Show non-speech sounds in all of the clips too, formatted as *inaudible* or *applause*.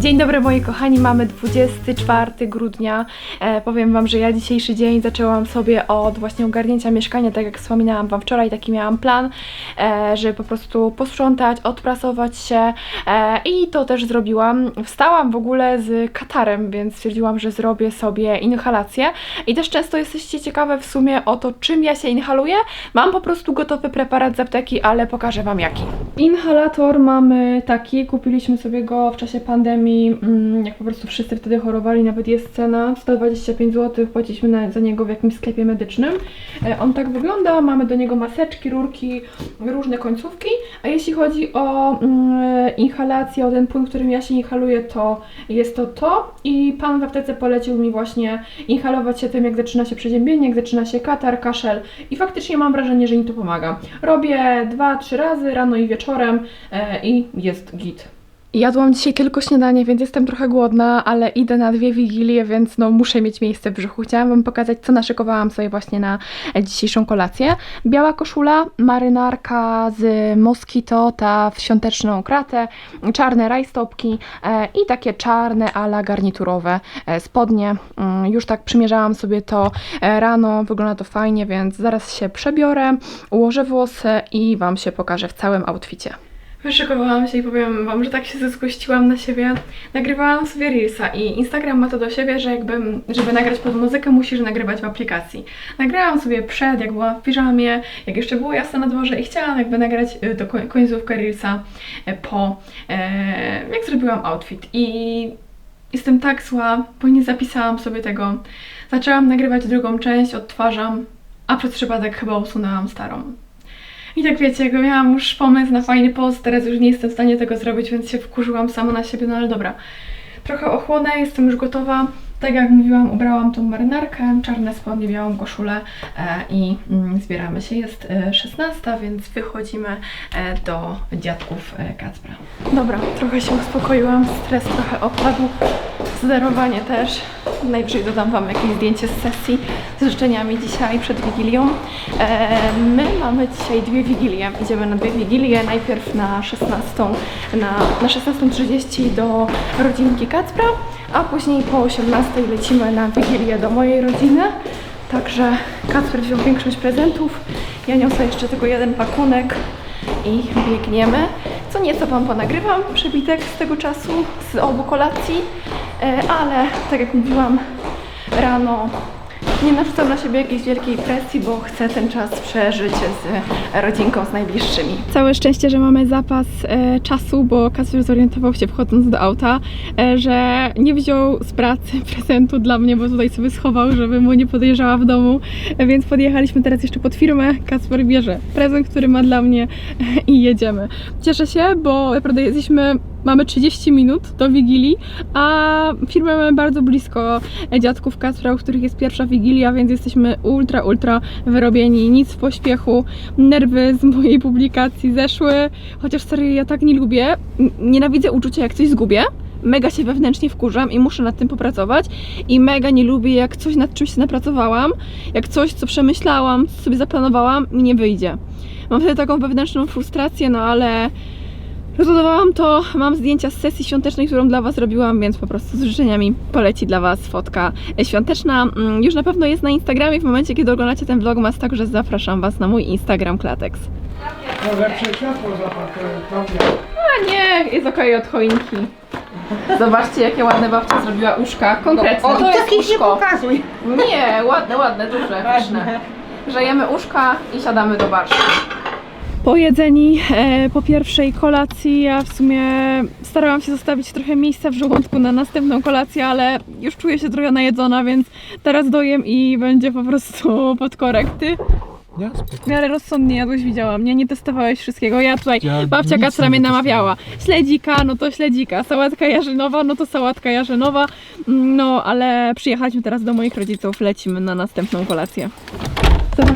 Dzień dobry moi kochani, mamy 24 grudnia. E, powiem Wam, że ja dzisiejszy dzień zaczęłam sobie od właśnie ogarnięcia mieszkania, tak jak wspominałam Wam wczoraj, taki miałam plan, e, żeby po prostu posprzątać, odprasować się e, i to też zrobiłam. Wstałam w ogóle z katarem, więc stwierdziłam, że zrobię sobie inhalację i też często jesteście ciekawe w sumie o to, czym ja się inhaluję. Mam po prostu gotowy preparat z apteki, ale pokażę Wam jaki. Inhalator mamy taki, kupiliśmy sobie go w czasie pandemii, mm, jak po prostu wszyscy wtedy chorowali, nawet jest cena 125 zł, płaciliśmy na, za niego w jakimś sklepie medycznym. E, On tak wygląda, mamy do niego maseczki, rurki, różne końcówki, a jeśli chodzi o mm, inhalację, o ten płyn, którym ja się inhaluję, to jest to to i pan w aptece polecił mi właśnie inhalować się tym, jak zaczyna się przeziębienie, jak zaczyna się katar, kaszel i faktycznie mam wrażenie, że mi to pomaga. Robię dwa, trzy razy, rano i wieczorem e, i jest git. Jadłam dzisiaj tylko śniadanie, więc jestem trochę głodna, ale idę na dwie wigilie, więc no muszę mieć miejsce w brzuchu. Chciałam Wam pokazać, co naszykowałam sobie właśnie na e, dzisiejszą kolację. Biała koszula, marynarka z Moskito, ta w świąteczną kratę, czarne rajstopki e, i takie czarne ala garniturowe e, spodnie. Mm, Już tak przymierzałam sobie to rano, wygląda to fajnie, więc zaraz się przebiorę, ułożę włosy i Wam się pokażę w całym outficie. Wyszykowałam się i powiem Wam, że tak się zeskuściłam na siebie. Nagrywałam sobie Reelsa i Instagram ma to do siebie, że jakby, żeby nagrać pod muzykę, musisz nagrywać w aplikacji. Nagrałam sobie przed, jak byłam w piżamie, jak jeszcze było jasno na dworze i chciałam jakby nagrać do koń- końcówkę Reelsa y, po, e, jak zrobiłam outfit. I jestem tak zła, bo nie zapisałam sobie tego. Zaczęłam nagrywać drugą część, odtwarzam, a przez przypadek chyba usunęłam starą. I tak wiecie, jakby miałam już pomysł na fajny post, teraz już nie jestem w stanie tego zrobić, więc się wkurzyłam sama na siebie, no ale dobra. Trochę ochłonę, jestem już gotowa. Tak jak mówiłam, ubrałam tą marynarkę, czarne spodnie, białą koszulę e, i mm, zbieramy się. Jest e, 16, więc wychodzimy e, do dziadków e, Kacpra. Dobra, trochę się uspokoiłam, stres trochę opadł, zderowanie też. Najwyżej dodam Wam jakieś zdjęcie z sesji z życzeniami dzisiaj przed Wigilią. E, my mamy dzisiaj dwie Wigilie. Idziemy na dwie Wigilie. Najpierw na 16, na, na 16.30 do rodzinki Kacpra, a później po 18.00 lecimy na Wigilię do mojej rodziny. Także Kacper wziął większość prezentów. Ja niosę jeszcze tylko jeden pakunek i biegniemy. Co nieco Wam ponagrywam, przebitek z tego czasu, z obu kolacji, E, ale tak jak mówiłam rano, nie narzucam na siebie jakiejś wielkiej presji, bo chcę ten czas przeżyć z rodzinką, z najbliższymi. Całe szczęście, że mamy zapas e, czasu, bo Kasper zorientował się wchodząc do auta, e, że nie wziął z pracy *laughs* prezentu dla mnie, bo tutaj sobie schował, żeby mu nie podejrzała w domu, e, więc podjechaliśmy teraz jeszcze pod firmę. Kasper bierze prezent, który ma dla mnie e, i jedziemy. Cieszę się, bo naprawdę jesteśmy Mamy 30 minut do Wigilii, a firmę mamy bardzo blisko dziadków Kacpra, u których jest pierwsza Wigilia, więc jesteśmy ultra, ultra wyrobieni, nic w pośpiechu. Nerwy z mojej publikacji zeszły, chociaż serio ja tak nie lubię. Nienawidzę uczucia, jak coś zgubię. Mega się wewnętrznie wkurzam i muszę nad tym popracować. I mega nie lubię, jak coś nad czymś się napracowałam, jak coś, co przemyślałam, co sobie zaplanowałam, mi nie wyjdzie. Mam wtedy taką wewnętrzną frustrację, no ale Rozładowałam to, mam zdjęcia z sesji świątecznej, którą dla Was robiłam, więc po prostu z życzeniami poleci dla Was fotka świąteczna. Mm, Już na pewno jest na Instagramie w momencie, kiedy oglądacie ten vlogmas, także zapraszam Was na mój Instagram Klatex. No lepsze światło zapakuje, prawda? A nie, jest okej od choinki. Zobaczcie, jakie ładne babcia zrobiła uszka. Konkretne, O, to jest nie uszko. pokazuj. Nie, ładne, ładne, duże, pyszne. Grzejemy uszka i siadamy do barszu. Po jedzeni, e, po pierwszej kolacji, ja w sumie starałam się zostawić trochę miejsca w żołądku na następną kolację, ale już czuję się trochę najedzona, więc teraz dojem i będzie po prostu pod korekty. Ja W miarę rozsądnie jadłeś, widziałam, nie? Nie testowałeś wszystkiego. Ja tutaj, Ja babcia Kacra nie mnie namawiała. Śledzika, no to śledzika. Sałatka jarzynowa, no to sałatka jarzynowa. Mm, No, ale przyjechaliśmy teraz do moich rodziców, lecimy na następną kolację.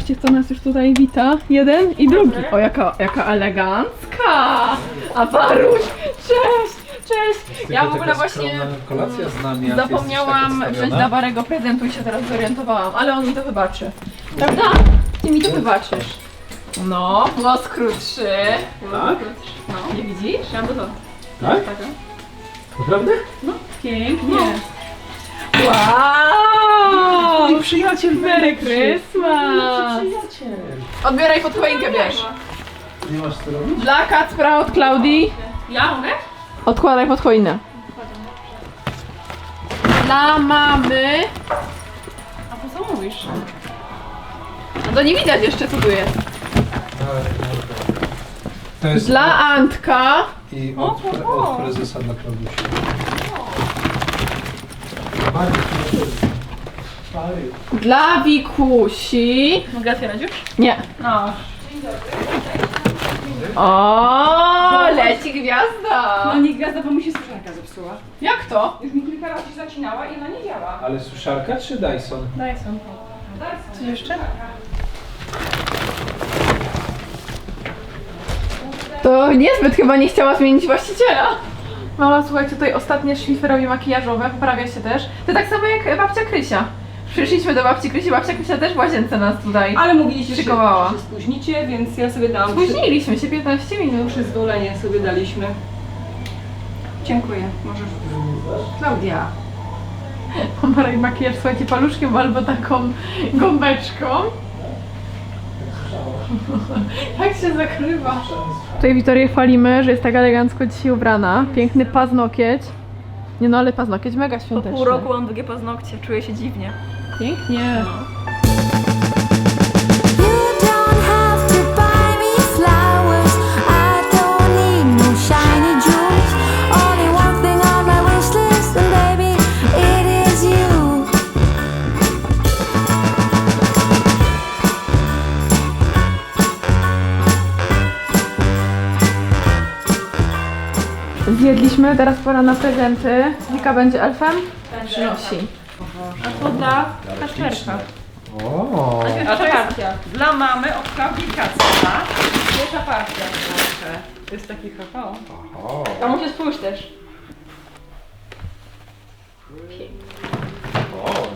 Zobacz, Zobaczcie, kto nas już tutaj wita. Jeden i drugi. O, jaka, jaka elegancka! A Baruś, cześć, cześć! Ja w ogóle właśnie kolacja z nami, a ty zapomniałam wziąć dla Barego prezentu i się teraz zorientowałam, ale on mi to wybaczy. Prawda? Ty mi to wybaczysz. No, głos krótszy. Tak? No, nie widzisz? Ja to to. Tak? Naprawdę? Pięknie. Wow! I przyjaciel Merry Christmas! Odbieraj pod choinkę, bierz. Nie masz co robić? Dla Kacpra od Klaudii. Ja mogę? Odkładaj pod choinę. Dla mamy. A po co mówisz? No to nie widać jeszcze co tu jest. To jest Dla Antka. i od, pre, od prezesa dla Klaudusia. Bardzo proszę. Dla Wikusi. Mogę otwierać już? Nie. No. O, leci gwiazda. No nie gwiazda, bo mi się suszarka zepsuła. Jak to? Już mi kilka razy zacinała i ona nie działa. Ale suszarka czy Dyson? Dyson. Co jeszcze? To niezbyt chyba nie chciała zmienić właściciela. Mama, słuchajcie, tutaj ostatnie szlify robi makijażowe, poprawia się też. To tak samo jak babcia Krysia. Przyszliśmy do babci Krysi, babcia Krysia też w łazience nas tutaj. Ale mówiliście, że Szykowała. się spóźnicie, więc ja sobie dałam Spóźniliśmy się 15 minut. przyzwolenie sobie daliśmy. Dziękuję. Możesz. Klaudia. Marek makijaż, słuchajcie, paluszkiem albo taką gąbeczką. Jak *laughs* się zakrywa. Tutaj Wiktorię chwalimy, że jest tak elegancko dzisiaj ubrana. Piękny paznokieć. Nie no, ale paznokieć mega Po świąteczny. pół roku mam długie paznokcie, czuję się dziwnie. Pięknie. You don't have to buy me flowers. I don't need no shiny jewels. Only one thing on my wish list, and baby, it is you. Zjedliśmy, teraz pora na prezenty. Wika będzie elfem? Przynosi. A to dla Kasperka. O, A to partia. Dla mamy od Klaudii Kacpra. Pierwsza partia. Proszę. To jest taki kakao. A może spójrz też.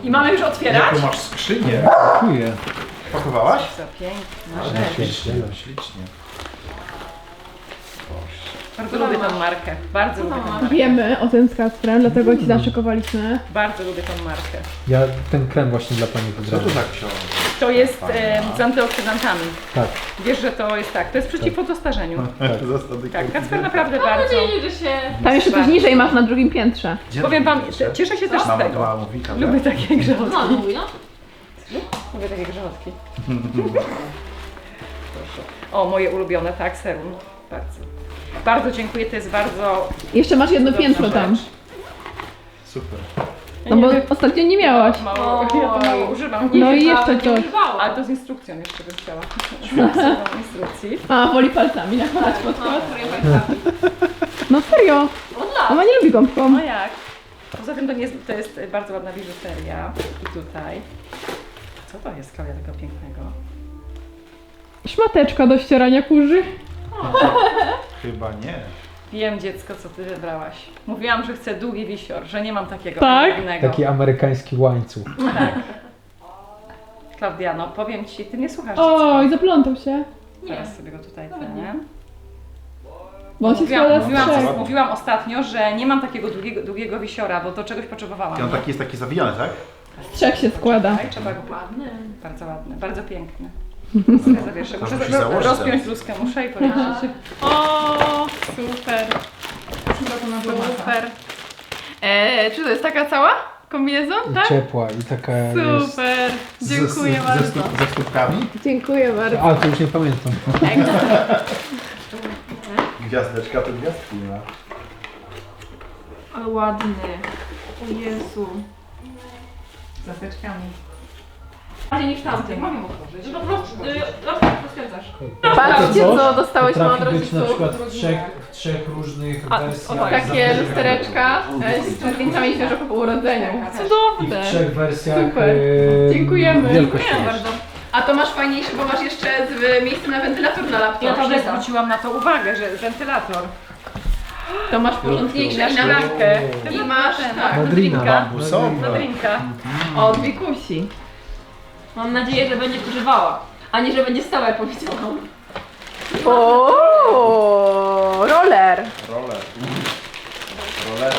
I mamy już otwierać? Jaką masz skrzynię? dziękuję. Pakowałaś? Co piękna rzecz. Ślicznie, ślicznie. Bardzo lubię tą markę. Bardzo lubię tą markę. Wiemy o tym z Kacprem, dlatego ci zaszykowaliśmy. Bardzo lubię tą markę. Ja ten krem właśnie dla pani Co wybrałem. to za książka? To jest e, z antyoksydantami. Tak. Wiesz, że to jest tak. To jest przeciw fotostarzeniu. Zasady Tak, *laughs* Kacper naprawdę bardzo. Tam jeszcze coś niżej masz na drugim piętrze. Gdzie Powiem wam, cieszę się też z Mama tego. mama mówi, tak? Lubię takie *laughs* grzechotki. No, mówi, no. Lubię takie grzechotki. Proszę. *laughs* O, moje ulubione, tak, serum. Bardzo. Bardzo dziękuję, to jest bardzo Jeszcze masz jedno piętro tam. Super. No bo ostatnio nie miałaś. Mało, ja to mało używam. No i jeszcze coś. Ale to z instrukcją jeszcze bym chciała. Z instrukcji. A, woli palcami *laughs* nakładać pod kład. No serio. Mama nie lubi gąbką. No jak? Poza tym to, nie jest, to jest bardzo ładna biżuteria. I tutaj. Co to jest Klaudia tego pięknego? Szmateczka do ścierania kurzy. Chyba nie. Wiem dziecko, co ty wybrałaś. Mówiłam, że chcę długi wisior, że nie mam takiego Tak? Taki amerykański łańcuch. Tak. Klaudiano, powiem ci, ty nie słuchasz. Oj, zaplątał się. Teraz sobie go tutaj tnę. Bo on się Mówiłam, z mówiłam, trzech. mówiłam ostatnio, że nie mam takiego długiego, długiego wisiora, bo to czegoś I potrzebowałam. on taki jest taki zawijany, tak? Z trzech się składa. Tutaj trzeba go ładny. Bardzo ładny, bardzo piękny. Zawieszę. Muszę musi ro- założyć rozpiąć teraz. bluzkę, muszę i powiesić. O, super. Super. Eee, czy to jest taka cała? Kombinezon, I tak? ciepła i taka jest... Super. Z- Dziękuję z, bardzo. Ze, stu, ze stópkami? Dziękuję bardzo. A, to już nie pamiętam. Gwiazdeczka to gwiazdki nie ma. Ale ładny. O Jezu. Z. Bardziej niż tamty. Mogę mu otworzyć. No po prostu y, rozkręcasz. Patrzcie, co dostałyśmy od Potrafi być na rodziców. przykład w trzech, w trzech różnych A, wersjach. o, takie za- lustereczka e, z zdjęciami świeżo po urodzeniu. I w Cudowne. trzech wersjach Super. e, Dziękujemy. Dziękuję bardzo. A to masz fajniejsze, bo masz jeszcze z, miejsce na wentylator na laptop. Ja też zwróciłam na to uwagę, że wentylator. To masz porządniejsze i na lampkę. I masz tak, Na do drina. drinka. Bambusowe. Do drinka. Od Wikusi. Mam nadzieję, że będzie używała, a nie, że będzie stała, jak powiedziałam. O, roller. Roller. Roller.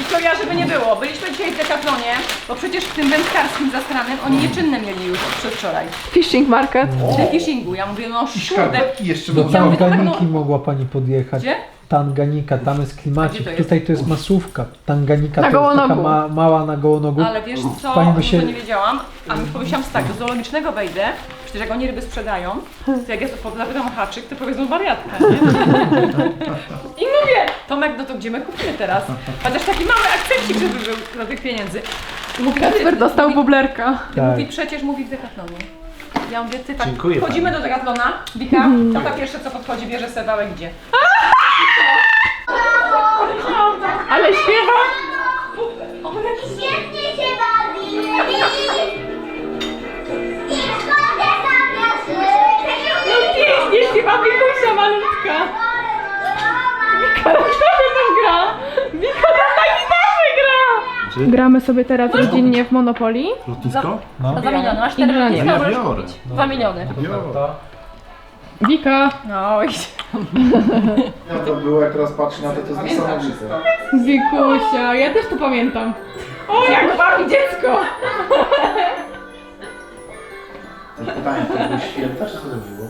I co ja, żeby nie było, byliśmy dzisiaj w Decathlonie, bo przecież w tym wędkarskim zastranym oni nieczynne mieli już przedwczoraj. Fishing market. W fishingu. Ja mówię, no szkarpetki jeszcze Do można mówię, to Tanganiki pewno- mogła pani podjechać. Gdzie? Tanganika, tam jest klimacik. to jest? Tutaj to jest masówka. Tanganika Na to jest taka gołonogu. ma, mała na gołonogu. ale wiesz co, Pani by się- to nie wiedziałam, a my pomyślałam tak, do zoologicznego wejdę, przecież jak oni ryby sprzedają, to jak ja zapytam haczyk, to powiedzą wariatka, nie? *laughs* I mówię, Tomek, no to gdzie my kupimy teraz? Chociaż taki mały akcencik, żeby był dla tych pieniędzy. Mówi, Kasper dostał bublerka. Tak. Mówi, przecież mówi w Decathlonie. Ja mówię, ty tak, Dziękuję wchodzimy do Decathlona, Wika, tata pierwsze co podchodzi, bierze sebałek, gdzie? Gramy sobie teraz rodzinnie w Monopoly. Lotnisko? No, za miliony, masz I cztery dla lotniska, Ja możesz biorę. kupić. Dwa miliony. Biorę. Wika, No i *laughs* Ja to było, jak teraz patrzę na to, to jest niesamowite. Wikusia, ja też to pamiętam. O, jak bawi dziecko. Pytanie, to były święta, czy co to było?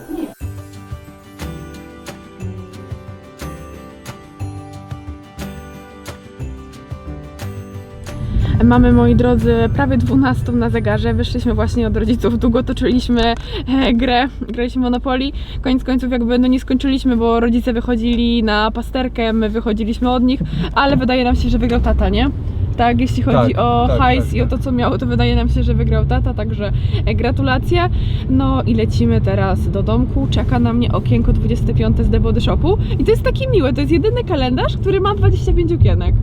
Mamy, moi drodzy, prawie 12 na zegarze. Wyszliśmy właśnie od rodziców, długo toczyliśmy e, grę, graliśmy Monopoly. Koniec końców jakby no nie skończyliśmy, bo rodzice wychodzili na pasterkę, my wychodziliśmy od nich, ale wydaje nam się, że wygrał tata, nie? Tak, jeśli chodzi Tak, o tak, hajs tak, i o to, co miał, to wydaje nam się, że wygrał tata, także e, gratulacje. No i lecimy teraz do domku. Czeka na mnie okienko 25 z The Body Shopu i to jest takie miłe, to jest jedyny kalendarz, który ma 25 okienek.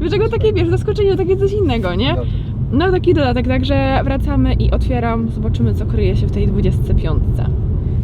Dlaczego takie, wiesz, zaskoczenie, takie coś innego, nie? No taki dodatek, także wracamy i otwieram, zobaczymy co kryje się w tej 25.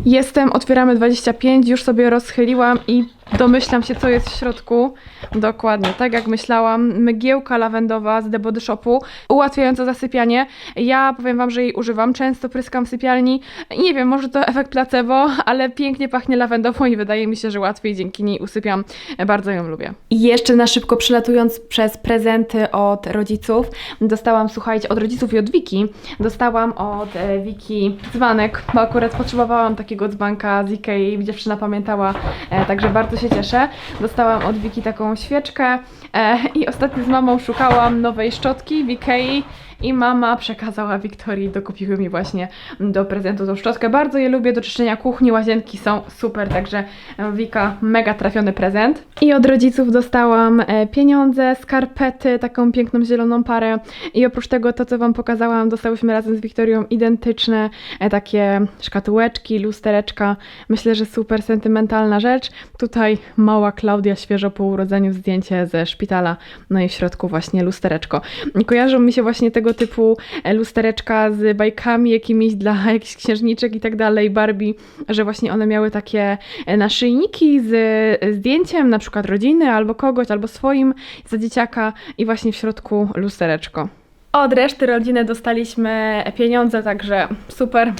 Jestem, otwieramy 25, już sobie rozchyliłam i domyślam się co jest w środku. Dokładnie, tak jak myślałam, mgiełka lawendowa z The Body Shopu, ułatwiająca zasypianie. Ja powiem Wam, że jej używam, często pryskam w sypialni. Nie wiem, może to efekt placebo, ale pięknie pachnie lawendową i wydaje mi się, że łatwiej dzięki niej usypiam. Bardzo ją lubię. I jeszcze na szybko przylatując przez prezenty od rodziców, dostałam, słuchajcie, od rodziców i od Wiki, dostałam od e, Wiki dzbanek, bo akurat potrzebowałam takiego dzbanka z Ikei, dziewczyna pamiętała, e, także bardzo się cieszę. Dostałam od Wiki taką świeczkę e, i ostatnio z mamą szukałam nowej szczotki w Ikei i mama przekazała Wiktorii, dokupiły mi właśnie do prezentu tą szczotkę. Bardzo je lubię do czyszczenia kuchni, łazienki są super, także Wika, mega trafiony prezent. I od rodziców dostałam e, pieniądze, skarpety, taką piękną zieloną parę i oprócz tego to, co Wam pokazałam, dostałyśmy razem z Wiktorią identyczne e, takie szkatułeczki, lustereczka. Myślę, że super sentymentalna rzecz. Tutaj mała Klaudia świeżo po urodzeniu zdjęcie ze szpitala, no i w środku właśnie lustereczko. Kojarzą mi się właśnie tego typu e, lustereczka z bajkami jakimiś dla *laughs* jakichś księżniczek i tak dalej, Barbie, że właśnie one miały takie e, naszyjniki z e, zdjęciem na przykład rodziny albo kogoś, albo swoim za dzieciaka i właśnie w środku lustereczko. Od reszty rodziny dostaliśmy pieniądze, także super,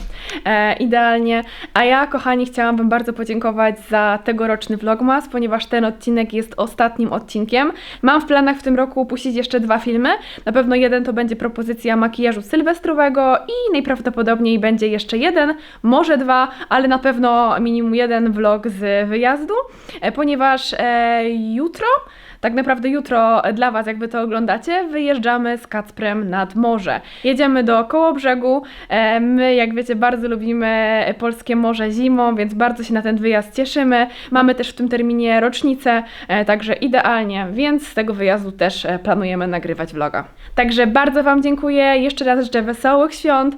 e, idealnie. A ja, kochani, chciałam Wam bardzo podziękować za tegoroczny Vlogmas, ponieważ ten odcinek jest ostatnim odcinkiem. Mam w planach w tym roku upuścić jeszcze dwa filmy. Na pewno jeden to będzie propozycja makijażu sylwestrowego i najprawdopodobniej będzie jeszcze jeden, może dwa, ale na pewno minimum jeden vlog z wyjazdu, e, ponieważ e, jutro tak naprawdę jutro dla Was, jak Wy to oglądacie, wyjeżdżamy z Kacprem nad morze. Jedziemy do Kołobrzegu. E, My, jak wiecie, bardzo lubimy polskie morze zimą, więc bardzo się na ten wyjazd cieszymy. Mamy też w tym terminie rocznicę, e, także idealnie, więc z tego wyjazdu też e, planujemy nagrywać vloga. Także bardzo Wam dziękuję. Jeszcze raz życzę wesołych świąt,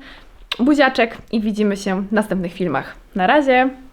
buziaczek i widzimy się w następnych filmach. Na razie!